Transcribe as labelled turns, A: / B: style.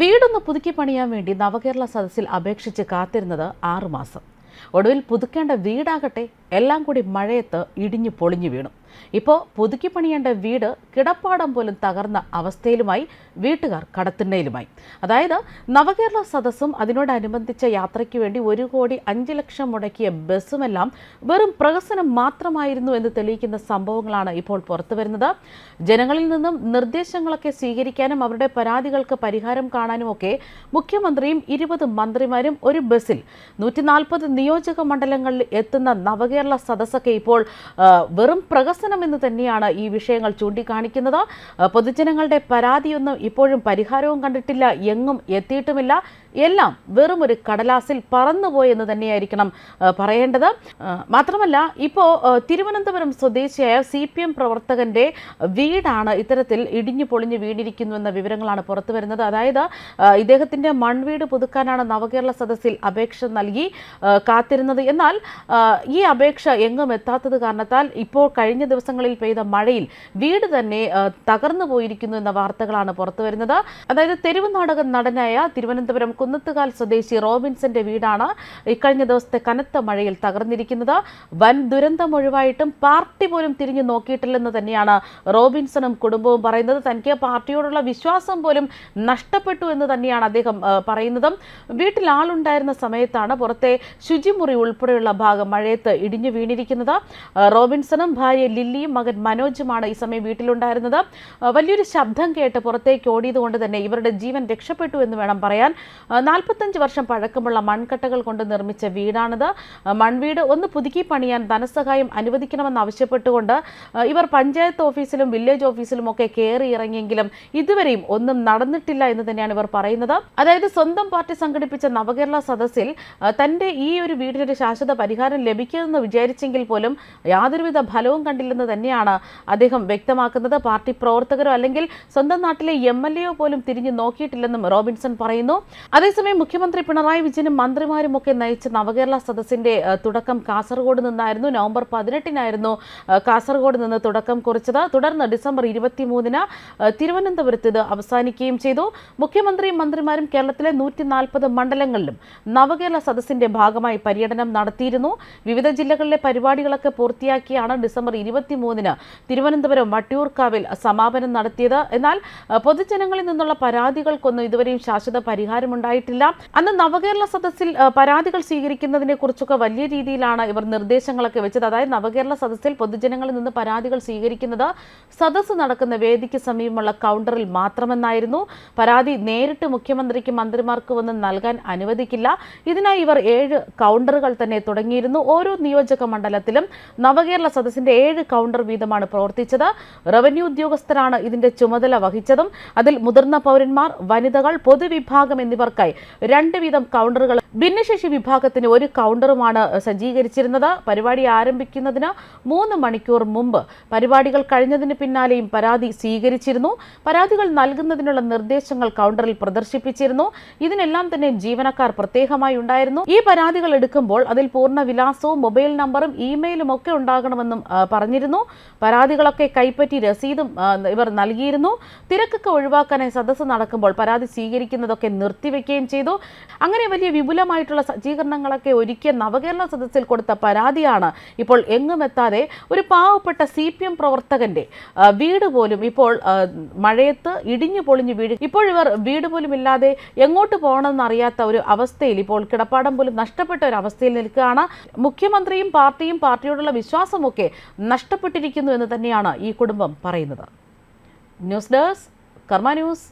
A: വീടൊന്ന് പുതുക്കി പണിയാൻ വേണ്ടി നവകേരള സദസ്സിൽ അപേക്ഷിച്ച് കാത്തിരുന്നത് ആറുമാസം ഒടുവിൽ പുതുക്കേണ്ട വീടാകട്ടെ എല്ലാം കൂടി മഴയത്ത് ഇടിഞ്ഞു പൊളിഞ്ഞു വീണു. ഇപ്പോൾ പുതുക്കി പണിയേണ്ട വീട് കിടപ്പാടം പോലും തകർന്ന അവസ്ഥയിലുമായി വീട്ടുകാർ കടത്തിണ്ണയിലുമായി. അതായത് നവകേരള സദസ്സും അതിനോടനുബന്ധിച്ച യാത്രയ്ക്ക് വേണ്ടി ഒരു കോടി അഞ്ച് ലക്ഷം മുടക്കിയ ബസ്സുമെല്ലാം വെറും പ്രഹസനം മാത്രമായിരുന്നു എന്ന് തെളിയിക്കുന്ന സംഭവങ്ങളാണ് ഇപ്പോൾ പുറത്തുവരുന്നത് ജനങ്ങളിൽ നിന്നും നിർദ്ദേശങ്ങളൊക്കെ സ്വീകരിക്കാനും അവരുടെ പരാതികൾക്ക് പരിഹാരം കാണാനുമൊക്കെ മുഖ്യമന്ത്രിയും ഇരുപത് മന്ത്രിമാരും ഒരു ബസ്സിൽ നൂറ്റി നാൽപ്പത് നിയോജക മണ്ഡലങ്ങളിൽ എത്തുന്ന നവകേരള സദസ്സൊക്കെ ഇപ്പോൾ വെറും പ്രഹസനം എന്ന് തന്നെയാണ് ഈ വിഷയങ്ങൾ ചൂണ്ടിക്കാണിക്കുന്നത്. പൊതുജനങ്ങളുടെ പരാതിയൊന്നും ഇപ്പോഴും പരിഹാരവും കണ്ടിട്ടില്ല എങ്ങും എത്തിയിട്ടുമില്ല. എല്ലാം വെറും ഒരു കടലാസിൽ പറന്നുപോയെന്ന് തന്നെയായിരിക്കണം പറയേണ്ടത്. മാത്രമല്ല ഇപ്പോൾ തിരുവനന്തപുരം സ്വദേശിയായ സി പി എം പ്രവർത്തകന്റെ വീടാണ് ഇത്തരത്തിൽ ഇടിഞ്ഞു പൊളിഞ്ഞു വീണിരിക്കുന്നു എന്ന വിവരങ്ങളാണ് പുറത്തു വരുന്നത്. അതായത് ഇദ്ദേഹത്തിന്റെ മൺവീട് പുതുക്കാനാണ് നവകേരള സദസ്സിൽ അപേക്ഷ നൽകി കാത്തിരുന്നത്. എന്നാൽ ഈ അപേക്ഷ എങ്ങും എത്താത്തത് കാരണത്താൽ ഇപ്പോൾ കഴിഞ്ഞ ദിവസങ്ങളിൽ പെയ്ത മഴയിൽ വീട് തന്നെ തകർന്നു പോയിരിക്കുന്നു എന്ന വാർത്തകളാണ് പുറത്തു വരുന്നത്. അതായത് തെരുവ് നാടക നടനായ തിരുവനന്തപുരം കുന്നത്തുകാൽ സ്വദേശി റോബിൻസന്റെ വീടാണ്. ഇക്കഴിഞ്ഞ ദിവസത്തെ കനത്ത മഴയിൽ തകർന്നിരിക്കുന്നത്. വൻ ദുരന്തം ഒഴിവായിട്ടും പാർട്ടി പോലും തിരിഞ്ഞു നോക്കിയിട്ടില്ലെന്ന് തന്നെയാണ് റോബിൻസണും കുടുംബവും പറയുന്നത്. തനിക്ക് പാർട്ടിയോടുള്ള വിശ്വാസം പോലും നഷ്ടപ്പെട്ടു എന്ന് തന്നെയാണ് അദ്ദേഹം പറയുന്നതും. വീട്ടിൽ ആളുണ്ടായിരുന്ന സമയത്താണ് പുറത്തെ ശുചിമുറി ഉൾപ്പെടെയുള്ള ഭാഗം മഴയത്ത് ഇടിഞ്ഞു വീണിരിക്കുന്നത്. റോബിൻസണും ഭാര്യ ലില്ലിയും മകൻ മനോജുമാണ് ഈ സമയം വീട്ടിലുണ്ടായിരുന്നത്. വലിയൊരു ശബ്ദം കേട്ട് പുറത്തേക്ക് ഓടിയതുകൊണ്ട് തന്നെ ഇവരുടെ ജീവൻ രക്ഷപ്പെട്ടു എന്ന് വേണം പറയാൻ. നാൽപ്പത്തഞ്ച് വർഷം പഴക്കമുള്ള മൺകട്ടകൾ കൊണ്ട് നിർമ്മിച്ച വീടാണിത്. മൺവീട് ഒന്ന് പുതുക്കി പണിയാൻ ധനസഹായം അനുവദിക്കണമെന്ന് ആവശ്യപ്പെട്ടുകൊണ്ട് ഇവർ പഞ്ചായത്ത് ഓഫീസിലും വില്ലേജ് ഓഫീസിലും ഒക്കെ കയറി ഇറങ്ങിയെങ്കിലും ഇതുവരെയും ഒന്നും നടന്നിട്ടില്ല എന്ന് തന്നെയാണ് ഇവർ പറയുന്നത്. അതായത് സ്വന്തം പാർട്ടി സംഘടിപ്പിച്ച നവകേരള സദസ്സിൽ തന്റെ ഈ ഒരു വീടിനൊരു ശാശ്വത പരിഹാരം ലഭിക്കുമെന്ന് വിചാരിച്ചെങ്കിൽ പോലും യാതൊരുവിധ ഫലവും കണ്ടില്ലെന്ന് തന്നെയാണ് അദ്ദേഹം വ്യക്തമാക്കുന്നത്. പാർട്ടി പ്രവർത്തകരോ അല്ലെങ്കിൽ സ്വന്തം നാട്ടിലെ എം എൽ എയോ പോലും തിരിഞ്ഞു നോക്കിയിട്ടില്ലെന്നും റോബിൻസൺ പറയുന്നു. അതേസമയം മുഖ്യമന്ത്രി പിണറായി വിജയനും മന്ത്രിമാരും ഒക്കെ നയിച്ച നവകേരള സദസ്സിന്റെ തുടക്കം കാസർഗോഡ് നിന്നായിരുന്നു. നവംബർ പതിനെട്ടിനായിരുന്നു കാസർഗോഡ് നിന്ന് തുടക്കം കുറിച്ചത്. തുടർന്ന് ഡിസംബർ ഇരുപത്തിമൂന്നിന് തിരുവനന്തപുരത്ത് ഇത് അവസാനിക്കുകയും ചെയ്തു. മുഖ്യമന്ത്രിയും മന്ത്രിമാരും കേരളത്തിലെ നൂറ്റി നാൽപ്പത് മണ്ഡലങ്ങളിലും നവകേരള സദസ്സിന്റെ ഭാഗമായി പര്യടനം നടത്തിയിരുന്നു. വിവിധ ജില്ലകളിലെ പരിപാടികളൊക്കെ പൂർത്തിയാക്കിയാണ് ഡിസംബർ ഇരുപത്തിമൂന്നിന് തിരുവനന്തപുരം വട്ടിയൂർക്കാവിൽ സമാപനം നടത്തിയത്. എന്നാൽ പൊതുജനങ്ങളിൽ നിന്നുള്ള പരാതികൾക്കൊന്നും ഇതുവരെയും ശാശ്വത പരിഹാരമുണ്ടായിട്ടില്ല അന്ന് നവകേരള സദസ്സിൽ പരാതികൾ സ്വീകരിക്കുന്നതിനെ കുറിച്ചൊക്കെ വലിയ രീതിയിലാണ് ഇവർ നിർദ്ദേശങ്ങളൊക്കെ വെച്ചത്. അതായത് നവകേരള സദസ്സിൽ പൊതുജനങ്ങളിൽ നിന്ന് പരാതികൾ സ്വീകരിക്കുന്നത് സദസ്സ് നടക്കുന്ന വേദിക്ക് സമീപമുള്ള കൗണ്ടറിൽ മാത്രമെന്നായിരുന്നു. പരാതി നേരിട്ട് മുഖ്യമന്ത്രിക്ക് മന്ത്രിമാർക്ക് വന്ന് നൽകാൻ അനുവദിക്കില്ല. ഇതിനായി ഇവർ ഏഴ് കൗണ്ടറുകൾ തന്നെ തുടങ്ങിയിരുന്നു. ഓരോ നിയോജക മണ്ഡലത്തിലും നവകേരള സദസ്സിന്റെ ഏഴ് കൗണ്ടർ വീതമാണ് പ്രവർത്തിച്ചത്. റവന്യൂ ഉദ്യോഗസ്ഥരാണ് ഇതിന്റെ ചുമതല വഹിച്ചതും. അതിൽ മുതിർന്ന പൗരന്മാർ വനിതകൾ പൊതുവിഭാഗം എന്നിവർക്കായി രണ്ട് വീതം കൗണ്ടറുകൾ ഭിന്നശേഷി വിഭാഗത്തിന് ഒരു കൗണ്ടറുമാണ് സജ്ജീകരിച്ചിരുന്നത്. പരിപാടി ആരംഭിക്കുന്നതിന് മൂന്ന് മണിക്കൂർ മുമ്പ്. പരിപാടികൾ കഴിഞ്ഞതിന് പിന്നാലെയും പരാതി സ്വീകരിച്ചിരുന്നു. പരാതികൾ നൽകുന്നതിനുള്ള നിർദ്ദേശങ്ങൾ കൗണ്ടറിൽ പ്രദർശിപ്പിച്ചിരുന്നു. ഇതിനെല്ലാം തന്നെ ജീവനക്കാർ പ്രത്യേകമായി ഉണ്ടായിരുന്നു. ഈ പരാതികൾ എടുക്കുമ്പോൾ അതിൽ പൂർണ വിലാസവും മൊബൈൽ നമ്പറും ഇമെയിലും ഒക്കെ ഉണ്ടാകണമെന്നും പറഞ്ഞിരുന്നു. പരാതികളൊക്കെ കൈപ്പറ്റി രസീതും ഇവർ നൽകിയിരുന്നു. തിരക്കൊക്കെ ഒഴിവാക്കാനായി സദസ്സ് നടക്കുമ്പോൾ പരാതി സ്വീകരിക്കുന്നതൊക്കെ നിർത്തിവെക്കുകയും ചെയ്തു. അങ്ങനെ വലിയ വിപുലമായിട്ടുള്ള സജ്ജീകരണങ്ങളൊക്കെ ഒരുക്കിയ നവകേരള സദസ്സിൽ കൊടുത്ത പരാതിയാണ് ഇപ്പോൾ എങ്ങും എത്താതെ ഒരു പാവപ്പെട്ട സി പി എം പ്രവർത്തകന്റെ വീട് പോലും ഇപ്പോൾ മഴയത്ത് ഇടിഞ്ഞു പൊളിഞ്ഞു വീട് ഇപ്പോൾ ഇവർ വീട് പോലും ഇല്ലാതെ എങ്ങോട്ട് പോകണമെന്ന് അറിയാത്ത ഒരു അവസ്ഥയിൽ ഇപ്പോൾ കിടപ്പാടം പോലും നഷ്ടപ്പെട്ട ഒരു അവസ്ഥയിൽ നിൽക്കുകയാണ്. മുഖ്യമന്ത്രിയും പാർട്ടിയും പാർട്ടിയോടുള്ള വിശ്വാസമൊക്കെ നഷ്ടപ്പെട്ടിരിക്കുന്നു എന്ന് തന്നെയാണ് ഈ കുടുംബം പറയുന്നത്. News desk Karma news.